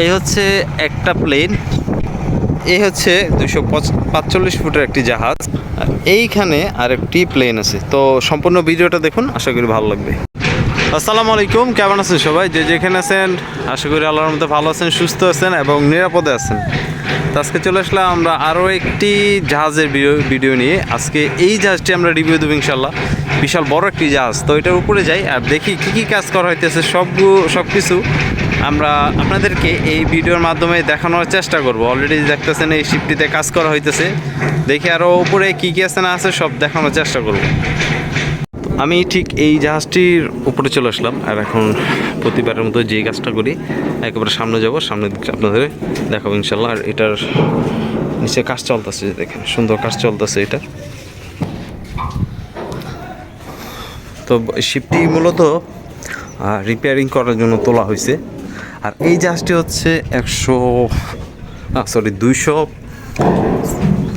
এই হচ্ছে একটা প্লেন এই হচ্ছে দুশো পাঁচচল্লিশ ফুটের একটি জাহাজ। আর এইখানে আরেকটি প্লেন আছে। তো সম্পূর্ণ ভিডিওটা দেখুন, আশা করি ভালো লাগবে। আসসালামু আলাইকুম, কেমন আছেন সবাই? যে যেখানে আছেন, আশা করি আল্লাহর মধ্যে ভালো আছেন, সুস্থ আছেন এবং নিরাপদে আছেন। তো আজকে চলে আসলাম আমরা আরও একটি জাহাজের ভিডিও নিয়ে। আজকে এই জাহাজটি আমরা রিভিউ দেবো ইনশাল্লাহ বিশাল বড় একটি জাহাজ। তো এটার উপরে যাই আর দেখি কি কি কাজ করা হইতেছে, সবগু সব কিছু আমরা আপনাদেরকে এই ভিডিওর মাধ্যমে দেখানোর চেষ্টা করব। অলরেডি দেখতেছেন এই শিপটিতে কাজ করা হইতেছে। দেখে আরও উপরে কি কী আছে না আছে সব দেখানোর চেষ্টা করব। আমি ঠিক এই জাহাজটির উপরে চলে আসলাম আর এখন প্রতিবারের মতো যে কাজটা করি, একেবারে সামনে যাব, সামনে দিকে আপনাদের দেখাবো ইনশাল্লাহ আর এটার নিচে কাজ চলতেছে দেখেন, সুন্দর কাজ চলতেছে এটা। তো শিপটি মূলত রিপেয়ারিং করার জন্য তোলা হয়েছে আর এই জাহাজটি হচ্ছে একশো সরি দুইশো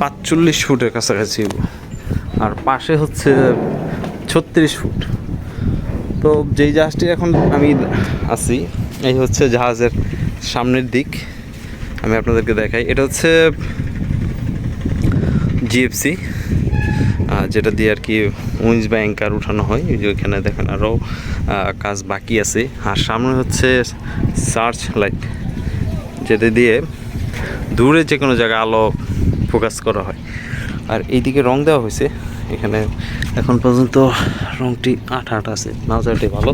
পাঁচচল্লিশ ফুটের কাছাকাছি। আর পাশে হচ্ছে ছত্রিশ ফুট। তো যেই জাহাজটি এখন আমি আছি, এই হচ্ছে জাহাজের সামনের দিক। আমি আপনাদেরকে দেখাই। এটা হচ্ছে জিএফসি যেটা দিয়ে আর কি উইন্স বা অ্যাঙ্কার উঠানো হয়। ওইখানে দেখেন আরও কাজ বাকি আছে। আর সামনে হচ্ছে সার্চ লাইট যেটা দিয়ে দূরে যে কোনো জায়গায় আলো ফোকাস করা হয়। আর এইদিকে রং দেওয়া হয়েছে। এখানে এখন পর্যন্ত রংটি আট আট আছে মাজারটি ভালো।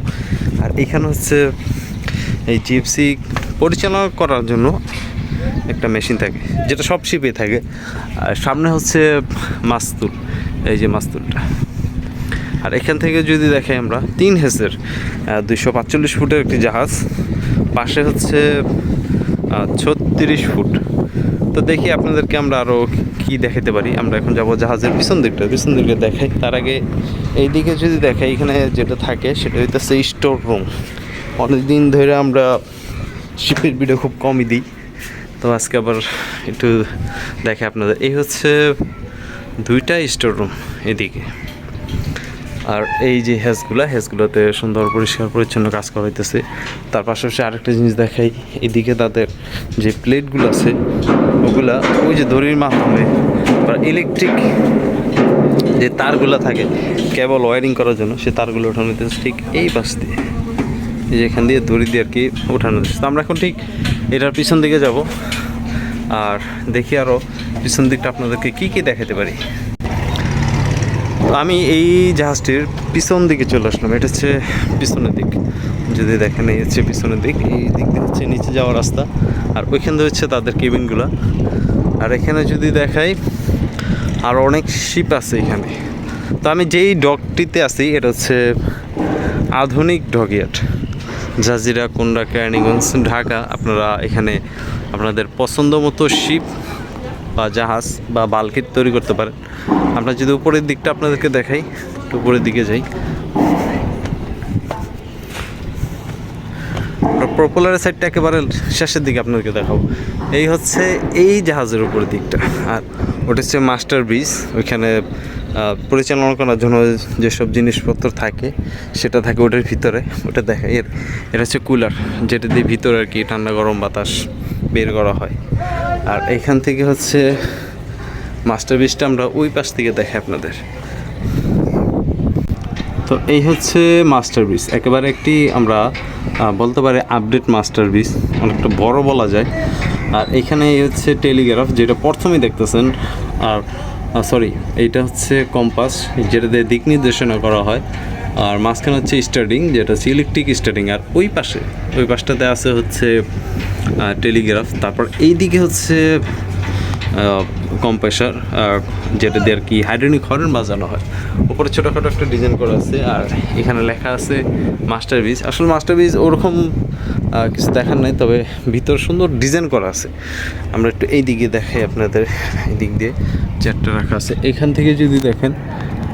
আর এখানে হচ্ছে এই জিপসি পরিচালনা করার জন্য একটা মেশিন থাকে, যেটা সব শিপে থাকে। আর সামনে হচ্ছে মাস্তুল, এই যে মাস্তুলটা। আর এখান থেকে যদি দেখাই আমরা, তিন হেসের দুইশো পাঁচচল্লিশ ফুটের একটি জাহাজ, পাশে হচ্ছে ছত্রিশ ফুট। তো দেখি আপনাদেরকে আমরা আরও কি দেখাতে পারি। আমরা এখন যাব জাহাজের পিছন দিকটা পিছন দিকটা দেখাই। তার আগে এই দিকে যদি দেখাই এখানে যেটা থাকে, সেটা হইতেছে স্টোর রুম। অনেকদিন ধরে আমরা শিপের ভিডিও খুব কমই দিই। তো আজকে আবার একটু দেখে আপনাদের। এই হচ্ছে দুইটা স্টোর রুম এদিকে। আর এই যে হ্যাজগুলা হ্যাজগুলোতে সুন্দর পরিষ্কার পরিচ্ছন্ন কাজ করা হইতেছে। তার পাশাপাশি আরেকটা জিনিস দেখাই, এদিকে তাদের যে প্লেটগুলো আছে, ওগুলা ওই যে দড়ির মাধ্যমে বা ইলেকট্রিক যে তারগুলো থাকে কেবল ওয়ারিং করার জন্য সে তারগুলো ওঠানো হইতেছে ঠিক এই পাশ দিয়ে। এই যে এখান দিয়ে দড়ি দিয়ে আর কি ওঠানো হচ্ছে তো আমরা এখন ঠিক এটার পিছন দিকে যাব, আর দেখি আরও পিছন দিকটা আপনাদেরকে কী কী দেখাতে পারি। তো আমি এই জাহাজটির পিছন দিকে চলে আসলাম। এটা হচ্ছে পিছনের দিক। যদি দেখেন, এই হচ্ছে পিছনের দিক। এই দিক দিয়ে হচ্ছে নিচে যাওয়ার রাস্তা। আর ওইখান দিয়ে হচ্ছে তাদের কেবিনগুলো। আর এখানে যদি দেখাই, আর অনেক শিপ আছে এখানে। তো আমি যেই ডকটিতে আছি, এটা হচ্ছে আধুনিক ডগিয়াট জাজিরা, কোন্ডা, কেরানীগঞ্জ, ঢাকা, আপনারা এখানে আপনাদের পছন্দ মতো শিপ বা জাহাজ বা বালকিট তৈরি করতে পারেন। আমরা যদি উপরের দিকটা আপনাদেরকে দেখাই, একটু উপরের দিকে যাই। প্রপোলারের সাইডটা একেবারে শেষের দিকে আপনাদেরকে দেখাবো। এই হচ্ছে এই জাহাজের উপরের দিকটা। আর ওটা হচ্ছে মাস্টার ব্রিজ ওইখানে পরিচালনা করার জন্য যেসব জিনিসপত্র থাকে, সেটা থাকে ওটার ভিতরে। ওটা দেখা এর এটা হচ্ছে কুলার যেটা দিয়ে ভিতরে আর কি ঠান্ডা গরম বাতাস। বের করা হয়। আর এখান থেকে হচ্ছে মাস্টার ব্রিজটা আমরা ওই পাশ থেকে দেখাই আপনাদের। তো এই হচ্ছে মাস্টার ব্রিজ একেবারে একটি আমরা বলতে পারি আপডেট মাস্টার ব্রিজ অনেকটা বড় বলা যায়। আর এখানে এই হচ্ছে টেলিগ্রাফ, যেটা প্রথমেই দেখতেছেন। আর সরি এইটা হচ্ছে কম্পাস, যেটা দিয়ে দিক নির্দেশনা করা হয়। আর মাঝখানে হচ্ছে স্টার্টিং, যেটা হচ্ছে ইলেকট্রিক স্টার্টিং আর ওই পাশে, ওই পাশটাতে আছে হচ্ছে টেলিগ্রাফ। তারপর এই দিকে হচ্ছে কম্প্রেসার যেটা দিয়ে আর কি হাইড্রোনিক হর্ন বাজানো হয়। উপরে ছোটোখাটো একটা ডিজাইন করা আছে, আর এখানে লেখা আছে মাস্টার বিজ আসলে মাস্টার বিজ ওরকম কিছু দেখার নাই, তবে ভিতর সুন্দর ডিজাইন করা আছে। আমরা একটু এই দিকে দেখাই আপনাদের এই দিক দিয়ে চারটা রাখা আছে। এখান থেকে যদি দেখেন,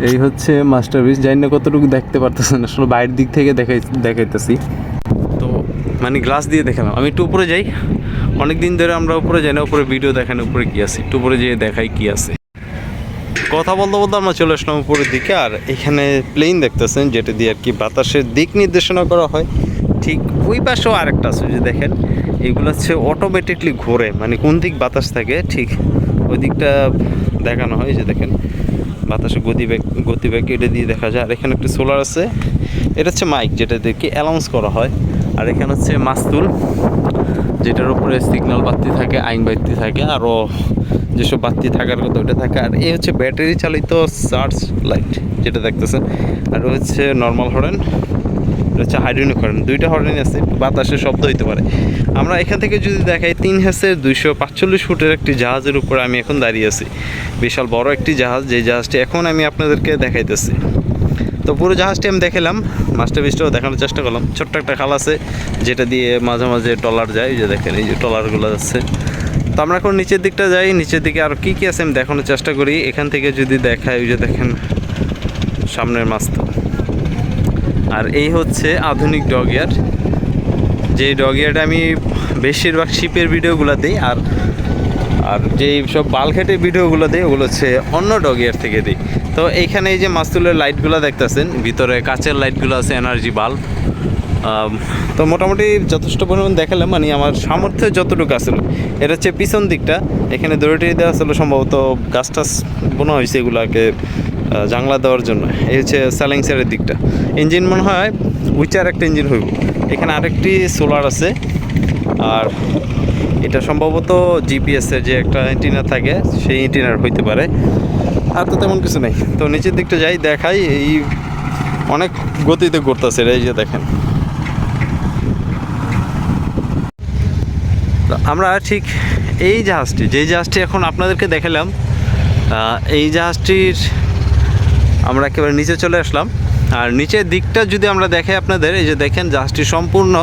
এই হচ্ছে মাস্টার বিজ জানি না কতটুকু দেখতে পারতেছেন, আসলে বাইরের দিক থেকে দেখাই দেখাইতেছি। মানে গ্লাস দিয়ে দেখালাম। আমি একটু উপরে যাই। অনেক দিন ধরে আমরা উপরে যাই না, উপরে ভিডিও দেখান উপরে কি আছে? একটু উপরে যেয়ে দেখাই কি আছে। কথা বলতে বলতে আমরা চলে আসলাম উপরের দিকে, আর এখানে প্লেন দেখতেছেন, যেটা দিয়ে আর কি বাতাসের দিক নির্দেশনা করা হয়। ঠিক ওই পাশেও আরেকটা আছে যে দেখেন, এগুলো হচ্ছে অটোমেটিকলি ঘোরে মানে কোন দিক বাতাস থাকে, ঠিক ওই দিকটা দেখানো হয় যে দেখেন বাতাসে গতিবেগ গতিবেগ এটা দিয়ে দেখা যায়। আর এখানে একটা সোলার আছে, এটা হচ্ছে মাইক যেটা দেখে অ্যালাউন্স করা হয়। আর এখানে হচ্ছে মাস্তুল, যেটার উপরে সিগন্যাল বাতি থাকে, আইন বাতি থাকে আরও যেসব বাতি থাকার কথা ওটা থাকে। আর এই হচ্ছে ব্যাটারি চালিত চার্জ লাইট যেটা দেখতেছেন। আর হচ্ছে নর্মাল হরেন হচ্ছে হাইড্রোনিক হরেন দুইটা হরেন আছে বাতাসের শব্দ হইতে পারে। আমরা এখান থেকে যদি দেখাই, তিন হ্যাসের দুইশো পাঁচচল্লিশ ফুটের একটি জাহাজের উপরে আমি এখন দাঁড়িয়ে আছি। বিশাল বড় একটি জাহাজ যে জাহাজটি এখন আমি আপনাদেরকে দেখাইতেছি। তো পুরো জাহাজটি আমি দেখালাম মাস্টার পিসটাও দেখানোর চেষ্টা করলাম। ছোট্ট একটা খাল আছে, যেটা দিয়ে মাঝে মাঝে টলার যায় যে দেখেন, এই যে টলারগুলো যাচ্ছে তো আমরা এখন নিচের দিকটা যাই, নিচের দিকে আর কী কী আছে আমি দেখানোর চেষ্টা করি। এখান থেকে যদি দেখাই ওই যে দেখেন, সামনের মাস্তা আর এই হচ্ছে আধুনিক ডগিয়ার যে ডগিয়ারটা আমি বেশিরভাগ শিপের ভিডিওগুলো দিই, আর আর যেই সব বালঘেটের ভিডিওগুলো দিই, ওগুলো হচ্ছে অন্য ডগিয়ার থেকে দিই। তো এইখানে এই যে মাস্তুলের লাইটগুলো দেখতেছেন, ভিতরে কাচের লাইটগুলো আছে এনার্জি বাল্ব তো মোটামুটি যথেষ্ট পরিমাণ দেখালাম মানে আমার সামর্থ্য যতটুকু আসলো এটা হচ্ছে পিছন দিকটা, এখানে দড়িটি দেওয়া ছিল সম্ভবত গাছ টাছ বোনা হয়েছে এগুলোকে জাংলা দেওয়ার জন্য। এই হচ্ছে স্যালেংসারের দিকটা। ইঞ্জিন মনে হয় উইচার একটা ইঞ্জিন হইব। এখানে আরেকটি সোলার আছে, আর এটা সম্ভবত জিপিএসের যে একটা এন্টিনার থাকে, সেই এন্টিনার হইতে পারে। আর তো তেমন কিছু নেই। তো নিচের দিকটা যাই, দেখাই, এই অনেক গতিতে করতেছে এই যে দেখেন। আমরা ঠিক এই জাহাজটি, যেই জাহাজটি এখন আপনাদেরকে দেখালাম এই জাহাজটির আমরা একেবারে নিচে চলে আসলাম। আর নিচের দিকটা যদি আমরা দেখাই আপনাদের, এই যে দেখেন জাহাজটি সম্পূর্ণ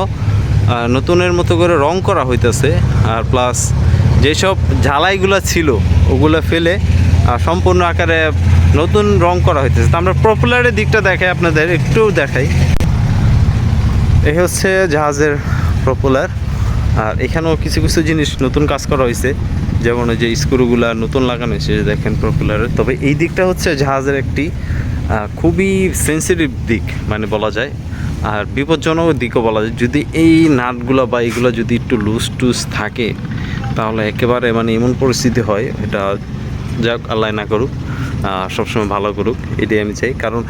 নতুনের মতো করে রং করা হইতেছে। আর প্লাস যেসব ঝালাইগুলো ছিল, ওগুলো ফেলে সম্পূর্ণ আকারে নতুন রং করা হইতেছে। তো আমরা পপুলারের দিকটা দেখাই, আপনাদের একটু দেখাই। এই হচ্ছে জাহাজের পপুলার আর এখানেও কিছু কিছু জিনিস নতুন কাজ করা হয়েছে যেমন যে স্ক্রুগুলা নতুন লাগানো হয়েছে দেখেন পপুলারের তবে এই দিকটা হচ্ছে জাহাজের একটি খুবই সেন্সিটিভ দিক মানে বলা যায়। আর বিপজ্জনক দিকও বলা যায়। যদি এই নাটগুলো বা এইগুলো যদি একটু লুজ টুজ থাকে, তাহলে একেবারে মানে এমন পরিস্থিতি হয়, এটা যাক, আল্লাহ না করুক সবসময় ভালো করুক, এটাই আমি চাই। কারণ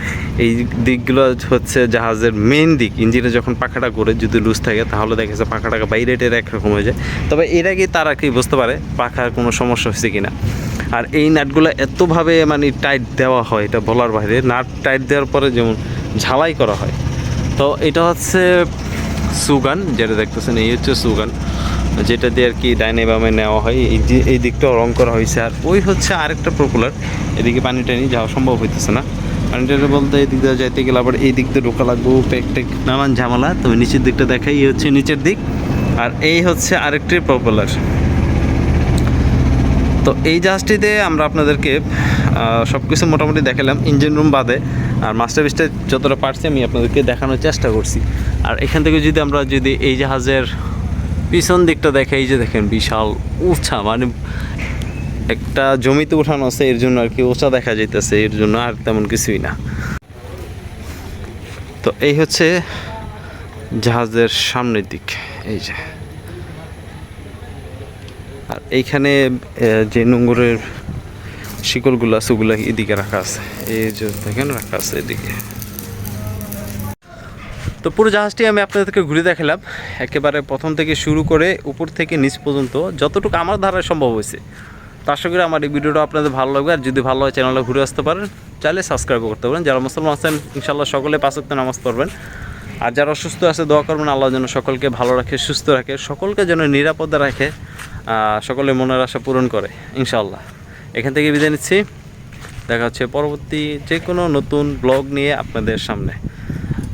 এই দিকগুলো হচ্ছে জাহাজের মেন দিক। ইঞ্জিনে যখন পাখাটা করে যদি লুজ থাকে, তাহলে দেখা যাচ্ছে পাখাটাকে বাইরে টেরে একরকম হয়ে যায়। তবে এর আগে তারা কি বুঝতে পারে পাখার কোনো সমস্যা হয়েছে কিনা। আর এই নাটগুলো এতভাবে মানে টাইট দেওয়া হয়, এটা বলার বাইরে, নাট টাইট দেওয়ার পরে যেমন ঝালাই করা হয়। তো এটা হচ্ছে সুগান, যেটা দেখতেছেন, এই হচ্ছে সুগান। যেটা দিয়ে আর কি ডাইনে বামে নেওয়া হয়, এই যে, এই দিকটাও রং করা হয়েছে। আর ওই হচ্ছে আরেকটা পপুলার এদিকে পানি টানি যাওয়া সম্ভব হইতেছে না। পানি টানি বলতে এই দিক দিয়ে যাইতে গেলে আবার এই দিক দিয়ে ঢোকা লাগবো, পেক টেক, নানান ঝামেলা। তবে নিচের দিকটা দেখাই, এই হচ্ছে নিচের দিক। আর এই হচ্ছে আরেকটি পপুলার তো এই জাহাজটিতে আমরা আপনাদেরকে সব কিছু মোটামুটি দেখালাম ইঞ্জিন রুম বাদে। আর মাস্টার পিসটা যতটা পারছি আমি আপনাদেরকে দেখানোর চেষ্টা করছি। আর এখান থেকে যদি আমরা যদি এই জাহাজের পিছন দিকটা দেখে এই যে দেখেন বিশাল উঁচা মানে একটা জমিতে উঠানো আছে, এর জন্য আর কি উঁচা দেখা যাইতেছে, এর জন্য আর তেমন কিছুই না। তো এই হচ্ছে জাহাজের সামনের দিক, এই যে। আর এইখানে যে নোংরের শিকলগুলো আছে, ওগুলো এদিকে রাখা আছে, এই যে দেখেন, রাখা আছে এদিকে। তো পুরো জাহাজটি আমি আপনাদেরকে ঘুরে দেখালাম। একেবারে প্রথম থেকে শুরু করে উপর থেকে নিচ পর্যন্ত যতটুকু আমার ধারায় সম্ভব হয়েছে। তো আশা করি আমার এই ভিডিওটা আপনাদের ভালো লাগবে। আর যদি ভালো হয় চ্যানেলে ঘুরে আসতে পারেন। চাইলে সাবস্ক্রাইব করতে পারেন। যারা মুসলমান আছেন ইনশাল্লাহ সকলে পাঁচ ওয়াক্ত নামাজ পড়বেন। আর যারা অসুস্থ আছে, দোয়া করবেন। আল্লাহ যেন সকলকে ভালো রাখে, সুস্থ রাখে, সকলকে যেন নিরাপদে রাখে সকলে মনের আশা পূরণ করে ইনশাল্লাহ এখান থেকে বিদায় নিচ্ছি। দেখা হচ্ছে পরবর্তী যে কোনো নতুন ব্লগ নিয়ে আপনাদের সামনে।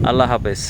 আল্লাহ হাফেজ।